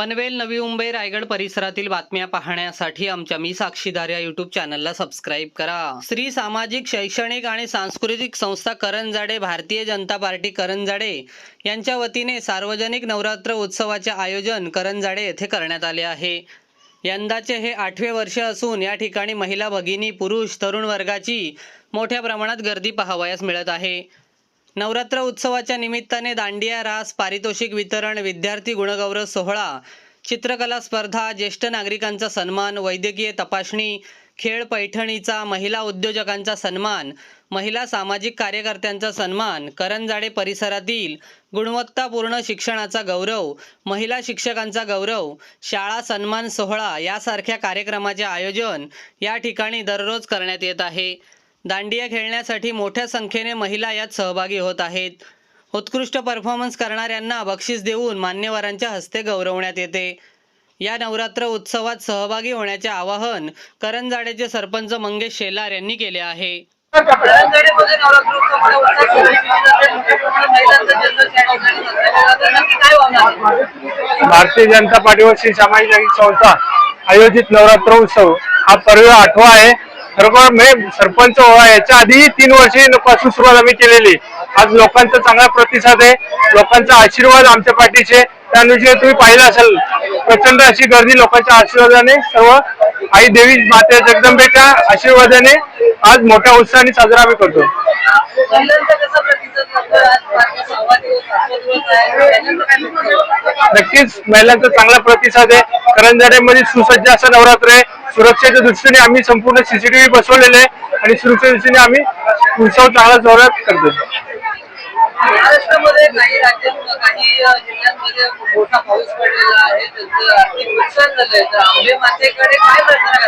पनवेल नवी मुंबई रायगड परिसरातील बातम्या पाहण्यासाठी आमच्या मी साक्षीदार या युट्यूब चॅनलला सबस्क्राईब करा. स्त्री सामाजिक शैक्षणिक आणि सांस्कृतिक संस्था करंजाडे भारतीय जनता पार्टी करंजाडे यांच्या वतीने सार्वजनिक नवरात्र उत्सवाचे आयोजन करंजाडे येथे करण्यात आले आहे. यंदाचे हे आठवे वर्ष असून या ठिकाणी महिला भगिनी पुरुष तरुण वर्गाची मोठ्या प्रमाणात गर्दी पाहावयास मिळत आहे. नवरात्र उत्सवाच्या निमित्ताने दांडिया रास पारितोषिक वितरण विद्यार्थी गुणगौरव सोहळा चित्रकला स्पर्धा ज्येष्ठ नागरिकांचा सन्मान वैद्यकीय तपासणी खेळ पैठणीचा महिला उद्योजकांचा सन्मान महिला सामाजिक कार्यकर्त्यांचा सन्मान करंजाडे परिसरातील गुणवत्तापूर्ण शिक्षणाचा गौरव महिला शिक्षकांचा गौरव शाळा सन्मान सोहळा यासारख्या कार्यक्रमाचे आयोजन या ठिकाणी दररोज करण्यात येत आहे. दांडिया खेळण्यासाठी मोठ्या संख्येने महिला यात सहभागी होत आहेत. उत्कृष्ट परफॉर्मन्स करणाऱ्यांना बक्षीस देऊन मान्यवरांच्या हस्ते गौरवण्यात येते. या नवरात्र उत्सवात सहभागी होण्याचे आवाहन करंजाडेचे सरपंच मंगेश शेलार यांनी केले आहे. भारतीय जनता पार्टी व श्री सामाजिक संस्था आयोजित नवरात्र उत्सव हा पर्व आठवा आहे. खरोखर मी सरपंच व्हा याच्या आधीही तीन वर्षापासून सुरुवात आम्ही केलेली. आज लोकांचा चांगला प्रतिसाद आहे लोकांचा आशीर्वाद आमच्या पाठीचे त्या अनुषंगाने तुम्ही पाहिलं असेल प्रचंड अशी गर्दी लोकांच्या आशीर्वादाने सर्व आई देवी माते जगदंबेच्या आशीर्वादाने आज मोठ्या उत्साहाने साजरा आम्ही करतो? नक्कीच महिलांचा चांगला प्रतिसाद आहे. करंजाड्यामध्ये सुसज्ज असं नवरात्र आहे. सुरक्षेच्या दृष्टीने आम्ही संपूर्ण सीसीटीव्ही बसवलेले आहे आणि सुरक्षेच्या दृष्टीने आम्ही उत्सव चांगला जोरात करतो महाराष्ट्रामध्ये काही राज्यात काही अ, जिल्ह्यांमध्ये मोठा पाऊस पडलेला आहे त्यांचं आर्थिक नुकसान झालंय. तर आंबे मातेकडे काय प्रार्थना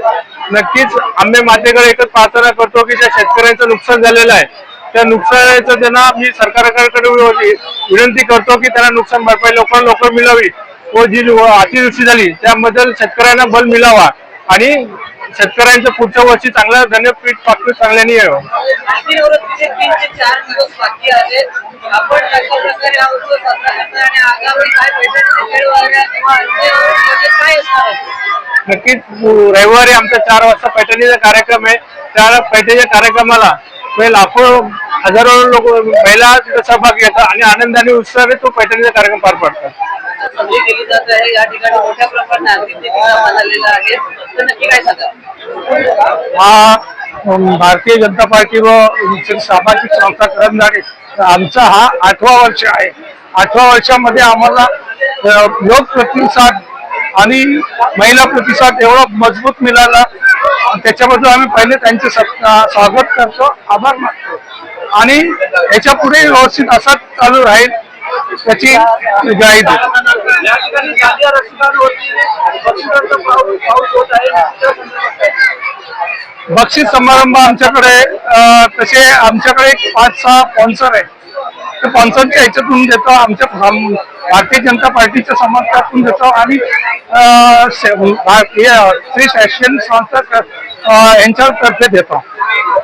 करा नक्कीच आम्ही मातेकडे एकच प्रार्थना करतो की ज्या शेतकऱ्यांचं नुकसान झालेलं आहे त्या नुकसानाचं त्यांना मी सरकारकडे विनंती करतो की त्यांना नुकसान भरपाई लवकर लवकर मिळावी. व जी अतिवृष्टी झाली त्याबद्दल शेतकऱ्यांना बल मिळावा आणि शेतकऱ्यांचं पुढच्या वर्षी चांगलं धान्यपीठ पाकपीठ चांगल्याने यावं? नक्कीच रविवारी आमचा चार वाजता पैठणीचा कार्यक्रम आहे. त्या पैठणीच्या कार्यक्रमाला लाखो हजारो लोक महिला तिथे सहभाग घेतात आणि आनंदाने उत्साहाने तो पैठणीचा कार्यक्रम पार पाडतात. संधी केली जात आहे या ठिकाणी मोठ्या प्रमाणात जमा झालेला आहे. तर नक्की काय सांगा? हा भारतीय जनता पार्टी व सामाजिक संस्था कर्मचारी आमचा हा आठवा वर्ष आहे. आठव्या वर्षामध्ये आम्हाला लोक प्रतिसाद आणि महिला प्रतिसाद एवढा मजबूत मिळाला. त्याच्याबद्दल आम्ही पहिले त्यांचे स्वागत करतो. आभार मानतो. आणि याच्यापुढे व्यवस्थित असाच चालू राहील. त्याची ग्वाही देतो बक्षीस समारंभ आमच्याकडे तसे आमच्याकडे एक पाच सहा स्पॉन्सर आहे ते स्पॉन्सरच्या ह्याच्यातून देतो आमच्या भारतीय जनता पार्टीच्या समर्थातून देतो आणि भारतीय श्री शैक्षणिक संस्था यांच्यातर्फे देतो.